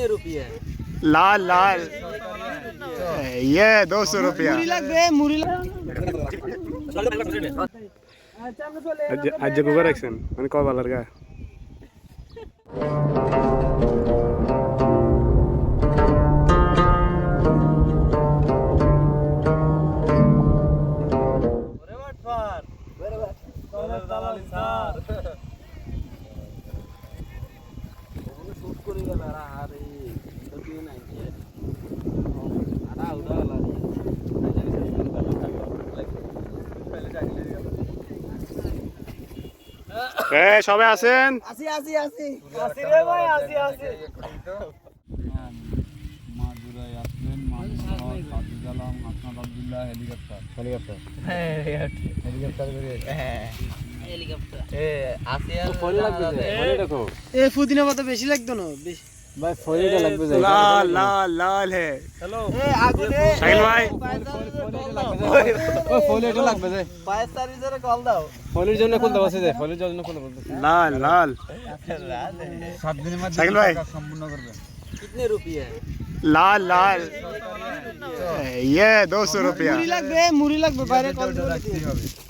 कितने रुपये लाल लाल ये दो सौ रुपया आज आज गुगर एक्शन মানে কয় বালার গা এ সবাই আছেন? আসি আসি আসি। মাগুরায় আসলেন মানুষ সাদিক আলম আসনাদ আবদুল্লাহ হেলিকপ্টার। হেলিকপ্টার হেলিকপ্টার করে এ পুদিনা পাতা বেশি লাগতো না বেশি। ভাই ফরিটা লাগবে যাই লাল লাল লাল হে এ আগুনে সাইল ভাই ও ফলিটা লাগবে যাই ফায়ার সার্ভিসের কল দাও ফলির জন্য খুলতে বসে যায় ফলির জন্য খুলতে বলতে লাল লাল সাত দিনের মধ্যে সাইকেল ভাই। কাজ সম্পূর্ণ করবে कितने रुपये লাল লাল ये दो सौ रुपया মুড়ি লাগবে মুড়ি লাগবে বাইরে কল দিও কোনো কোনো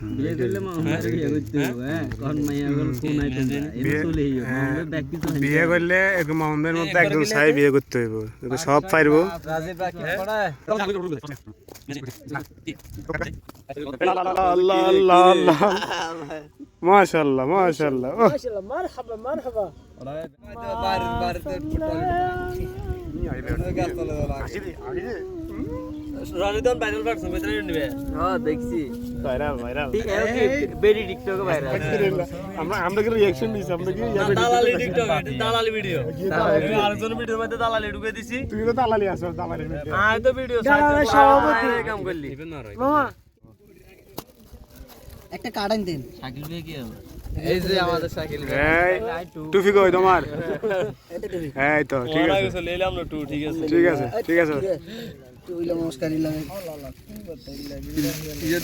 বিয়ে করলে আমার বিয়ে করতে হবে হ্যাঁ? কোন মাইয়া বল কোন আইতে এটা চলে হিও আমরা ব্যাক কিছু বিয়ে করলে এরকম আমাদের মধ্যে একজন সাই বিয়ে করতে হইব। এগুলো সব পারব রাজীব বাকি পড়ায় আল্লাহ আল্লাহ আল্লাহ মাশাআল্লাহ। মাশাআল্লাহ মাশাআল্লাহ। মারহাবা মারহাবা রনিদন ভাইরাল পারছ মেতরে নিবে। হ্যাঁ দেখছি। ভাইরাল ভাইরাল ঠিক আছে বেরি টিকটক ভাইরাল আমরা আমরা কি রিঅ্যাকশন দিছি আমরা কি ইয়া দালালি টিকটক দালালি ভিডিও আরেকজন ভিডিওর মধ্যে দালালি ঢুকে দিছি। তুই তো দালালি আছো দালালি আয় তো ভিডিও দালালি সভাপতি। কাম করলি। মামা। একটা কাটান দেন শাকিল ভাই কি হবে? এই যে আমাদের সাইকেল এই টুফি কই তোমার। এই তো ঠিক আছে। চলে এলাম না টু ঠিক আছে। ঠিক আছে ঠিক আছে। লাগে। ইয়ে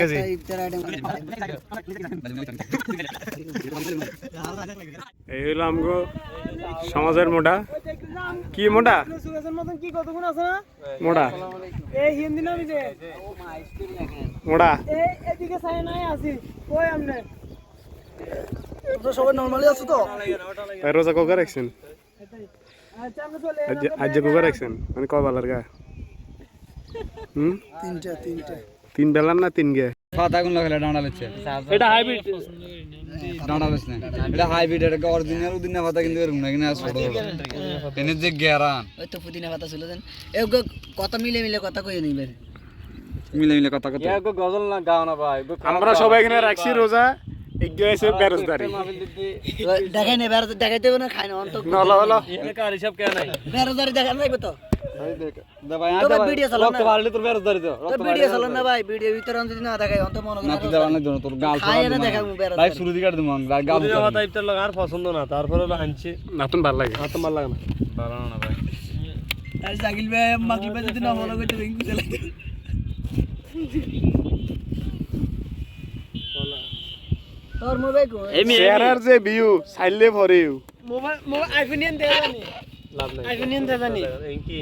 কেজি। একটা ইফতার আইটেম এই হলো আমগো সমাজের মোটা কি মোটা কি কতক্ষণ আছে না মোটা এই হিন্দি নামি যে। মোটা এদিকে সাই নাই আসি কই আমনে? তো সবাই নরমালি আছো তো? রোজা কোকা রাখছেন? আজ আজ কোকা রাখছেন মানে কয় বালার গা হুম? তিনটা তিনটা। তিন বেলার না তিন গে পাতা গুলো খেলে ডাঁড়া লেছে এটা হাইব্রিড ডাঁড়া লেছ না এটা হাইব্রিড এটা অরিজিনাল উদিনা পাতা কিন্তু এরকম না? কিনা ছোট এনে যে গেরান। ওই তো পুদিনা পাতা ছিল দেন এ কথা মিলে মিলে কথা কই নিবেন মিলে মিলে কথা কথা গজল না গাও না ভাই। আমরা সবাই এখানে রাখছি রোজা। মনে পছন্দ না তারপরে আনছি। নতুন ভালো লাগে। আর তোমার লাগে না। ভালো না ভাই। আর জাকিল ভাই মাকিল ভাই যদি না মনে করতে রিঙ্কু চালাই তোর মোবাইল কো চেহারার যে ভিউ সাইলে ভরে মোবাইল মোবাইল আইফোন নিয়ে দে লাভ নাই। আইফোন কি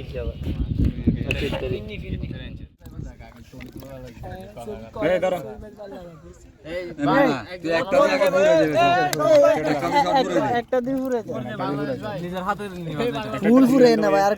একটা ঘুরে দিন ঘুরে ফুল ফুরে না ভাই আর